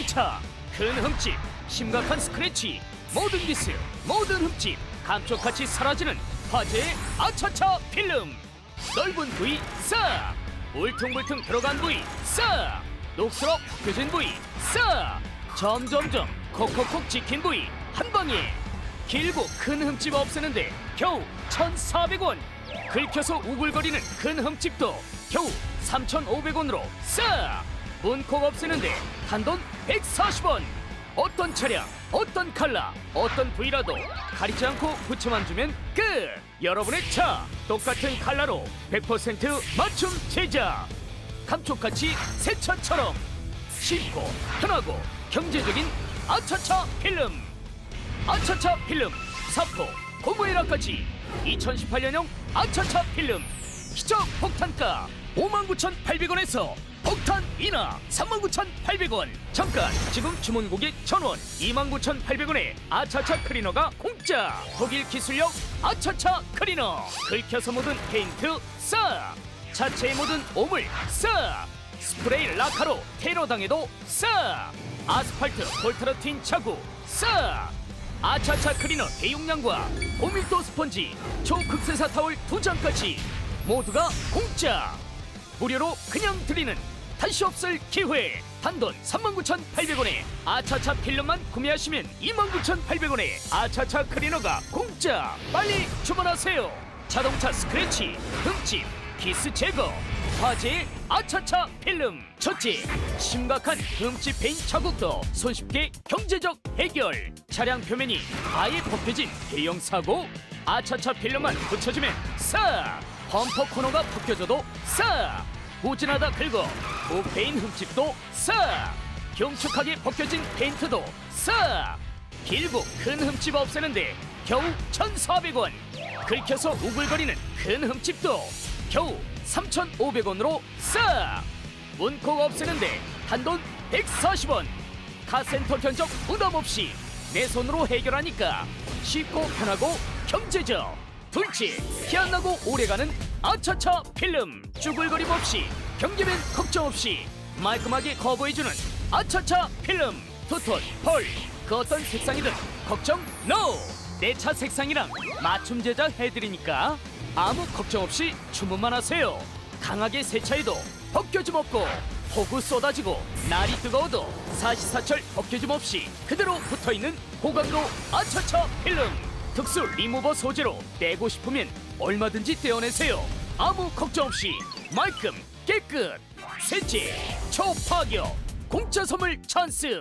자동차, 큰 흠집, 심각한 스크래치, 모든 기스, 모든 흠집, 감쪽같이 사라지는 화제의 아차차 필름. 넓은 부위 싹, 울퉁불퉁 들어간 부위 싹, 녹슬어 벗겨진 부위 싹, 점점점 콕콕콕 찍힌 부위 한 방에 길고 큰 흠집 없애는데 겨우 1,400원. 긁혀서 우글거리는 큰 흠집도 겨우 3,500원으로 싹! 문콕 없애는데 단돈 140원. 어떤 차량, 어떤 컬러, 어떤 부위라도 가리지 않고 붙여만 주면 끝! 여러분의 차 똑같은 컬러로 100% 맞춤 제작! 감쪽같이 새 차처럼 쉽고 편하고 경제적인 아차차 필름! 아차차 필름 사포 고무에라까지 2018년형 아차차 필름 시적 폭탄가 59,800원에서 폭탄 인하 39,800원. 잠깐 지금 주문 고객 전원 29,800원에 아차차 클리너가 공짜. 독일 기술력 아차차 클리너. 긁혀서 묻은 페인트 싹 자체에 묻은 오물 싹 스프레이 라카로 테러 당해도 싹 아스팔트 볼트러틴 차구 싹 아차차 클리너 대용량과 고밀도 스펀지 초극세사 타월 두 장까지 모두가 공짜. 무료로 그냥 드리는 다시 없을 기회. 단돈 39,800원에 아차차 필름만 구매하시면 29,800원에 아차차 클리너가 공짜. 빨리 주문하세요. 자동차 스크래치 흠집 기스 제거 화재의 아차차 필름. 첫째 심각한 흠집 페인 자국도 손쉽게 경제적 해결. 차량 표면이 아예 벗겨진 대형 사고. 아차차 필름만 붙여주면 싹 범퍼 코너가 벗겨져도 싹 우진하다 긁어 우페인 흠집도 싹 경축하게 벗겨진 페인트도 싹 길고 큰 흠집 없애는데 겨우 1,400원! 긁혀서 우글거리는 큰 흠집도 겨우 3,500원으로 싹 문콕 없애는데 단돈 140원! 카센터 견적 부담 없이 내 손으로 해결하니까 쉽고 편하고 경제적! 둘째 희한나고 오래가는 아차차 필름! 쭈글거림 없이 경계면 걱정 없이 말끔하게 커버해주는 아차차 필름 투톤 펄그 어떤 색상이든 걱정 NO! 내 차 색상이랑 맞춤 제작 해드리니까 아무 걱정 없이 주문만 하세요. 강하게 세차해도 벗겨짐 없고 폭우 쏟아지고 날이 뜨거워도 사시사철 벗겨짐 없이 그대로 붙어있는 고강도 아차차 필름 특수 리무버 소재로 떼고 싶으면 얼마든지 떼어내세요. 아무 걱정 없이 말끔 깨끗 세제 초파격 공짜 선물 찬스.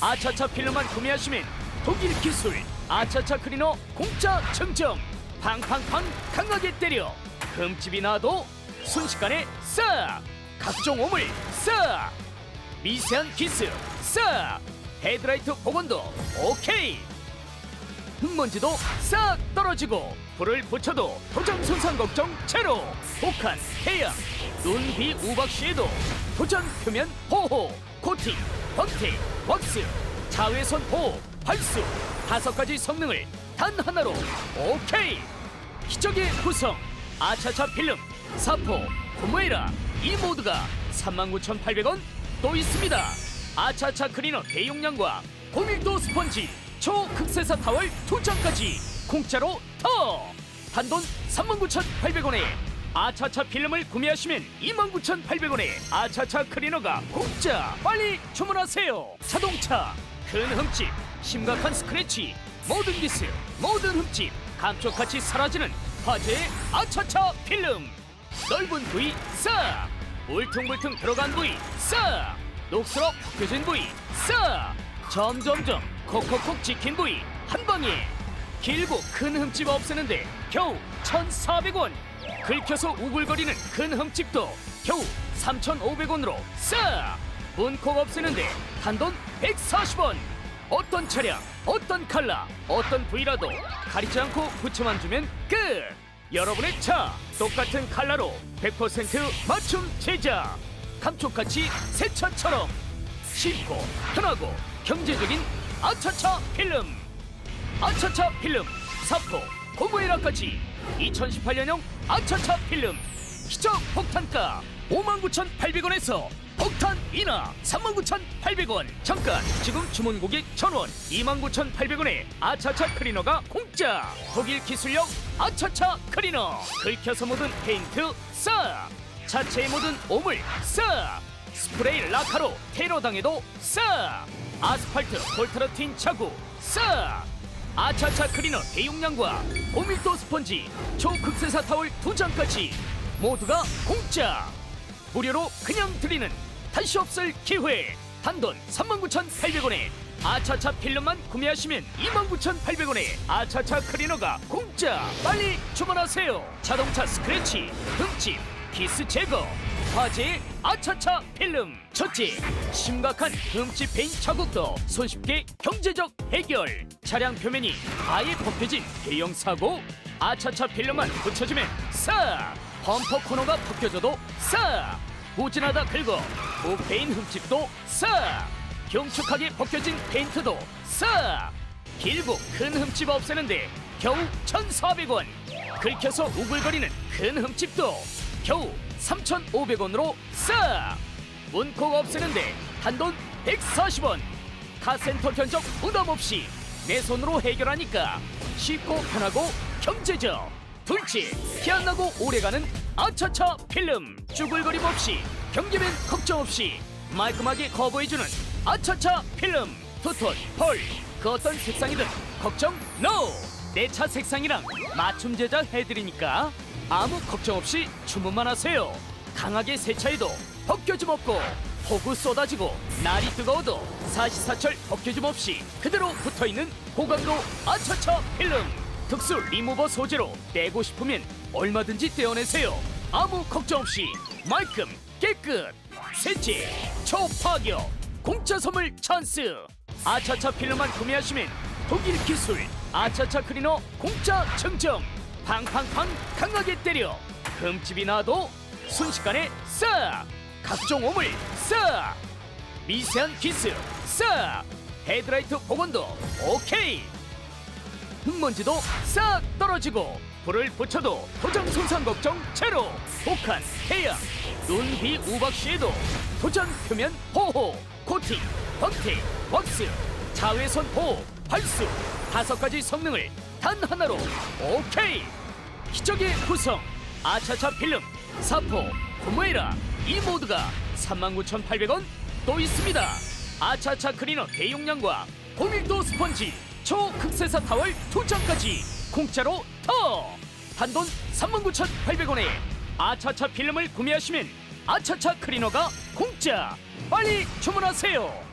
아차차 필름만 구매하시면 독일 기술 아차차 클리너 공짜 증정. 팡팡팡 강하게 때려. 흠집이 나도 순식간에 싹 각종 오물 싹 미세한 기스 싹 헤드라이트 복원도 오케이. 흙먼지도 싹 떨어지고 불을 붙여도 도전 손상 걱정 제로. 혹한 해양 눈, 비, 우박 시에도 도전 표면 보호 코팅, 번팅, 왁스 자외선 보호, 발수 다섯 가지 성능을 단 하나로 오케이! 기적의 구성 아차차 필름 사포 고모에라 이 모두가 39,800원 또 있습니다. 아차차 클리너 대용량과 고밀도 스펀지 초극세사 타월 두 장까지 공짜로 더! 단돈 39,800원에 아차차 필름을 구매하시면 29,800원에 아차차 클리너가 공짜 빨리 주문하세요. 자동차 큰 흠집 심각한 스크래치 모든 기스 모든 흠집 감쪽같이 사라지는 화제의 아차차 필름. 넓은 부위 싹 울퉁불퉁 들어간 부위 싹 녹슬어 벗겨진 부위 싹 점점점 콕콕콕 찍힌 부위 한 방에. 길고 큰 흠집 없애는데 겨우 1,400원 긁혀서 우글거리는 큰 흠집도 겨우 3,500원으로 싹! 문콕 없애는데 단돈 140원! 어떤 차량 어떤 컬러 어떤 부위라도 가리지 않고 붙여만 주면 끝! 여러분의 차 똑같은 컬러로 100% 맞춤 제작! 감쪽같이 새 차처럼 쉽고 편하고 경제적인 아차차 필름! 아차차 필름 사포 고무에라까지 2018년형 아차차 필름 시적 폭탄가 59,800원에서 폭탄 이나 39,800원. 잠깐 지금 주문 고객 전원 29,800원에 아차차 클리너가 공짜. 독일 기술력 아차차 클리너. 긁혀서 묻은 페인트 싹 자체에 묻은 오물 싹 스프레이 라카로 테러 당해도 싹 아스팔트 볼트러틴 차고 싹 아차차 클리너 대용량과 고밀도 스펀지 초극세사 타월 두 장까지 모두가 공짜. 무료로 그냥 드리는 다시 없을 기회. 단돈 39,800원에 아차차 필름만 구매하시면 29,800원에 아차차 클리너가 공짜. 빨리 주문하세요. 자동차 스크래치 흠집 기스 제거 화재 아차차 필름. 첫째 심각한 흠집 페인 자국도 손쉽게 경제적 해결. 차량 표면이 아예 벗겨진 대형 사고 아차차 필름만 붙여주면 싹 범퍼 코너가 벗겨져도 싹 우진하다 긁어 우페인 흠집도 싹 경축하게 벗겨진 페인트도 싹 길고 큰 흠집 없애는데 겨우 1,400원. 긁혀서 우글거리는 큰 흠집도 겨우 3,500원으로 싹 문콕 없애는데 단돈 140원! 카센터 견적 부담 없이 내 손으로 해결하니까 쉽고 편하고 경제적! 둘째 티안 나고 오래가는 아차차 필름! 쭈글거림 없이 경계면 걱정 없이 말끔하게 커버해주는 아차차 필름! 투톤 펄 그 어떤 색상이든 걱정 NO 내 차 색상이랑 맞춤 제작 해드리니까 아무 걱정 없이 주문만 하세요. 강하게 세차해도 벗겨짐 없고 폭우 쏟아지고 날이 뜨거워도 사시사철 벗겨짐 없이 그대로 붙어있는 고강도 아차차 필름. 특수 리무버 소재로 떼고 싶으면 얼마든지 떼어내세요. 아무 걱정 없이 말끔 깨끗. 셋째 초파격. 공짜 선물 찬스. 아차차 필름만 구매하시면 독일 기술 아차차 클리너 공짜 증정. 팡팡팡 강하게 때려. 흠집이 나도 순식간에 싹 각종 오물 싹 미세한 기스 싹 헤드라이트 복원도 오케이. 흙먼지도 싹 떨어지고 불을 붙여도 도장 손상 걱정 제로. 혹한 태양 눈비 우박 시에도 도장 표면 보호. 코팅 번팅 왁스 자외선 보호 발수 다섯 가지 성능을 단 하나로. 오케이! 기적의 구성 아차차 필름 사포 코모에라 이 모두가 39,800원 또 있습니다. 아차차 클리너 대용량과 고밀도 스펀지 초극세사 타월 두 장까지 공짜로 더! 단돈 39,800원에 아차차 필름을 구매하시면 아차차 클리너가 공짜! 빨리 주문하세요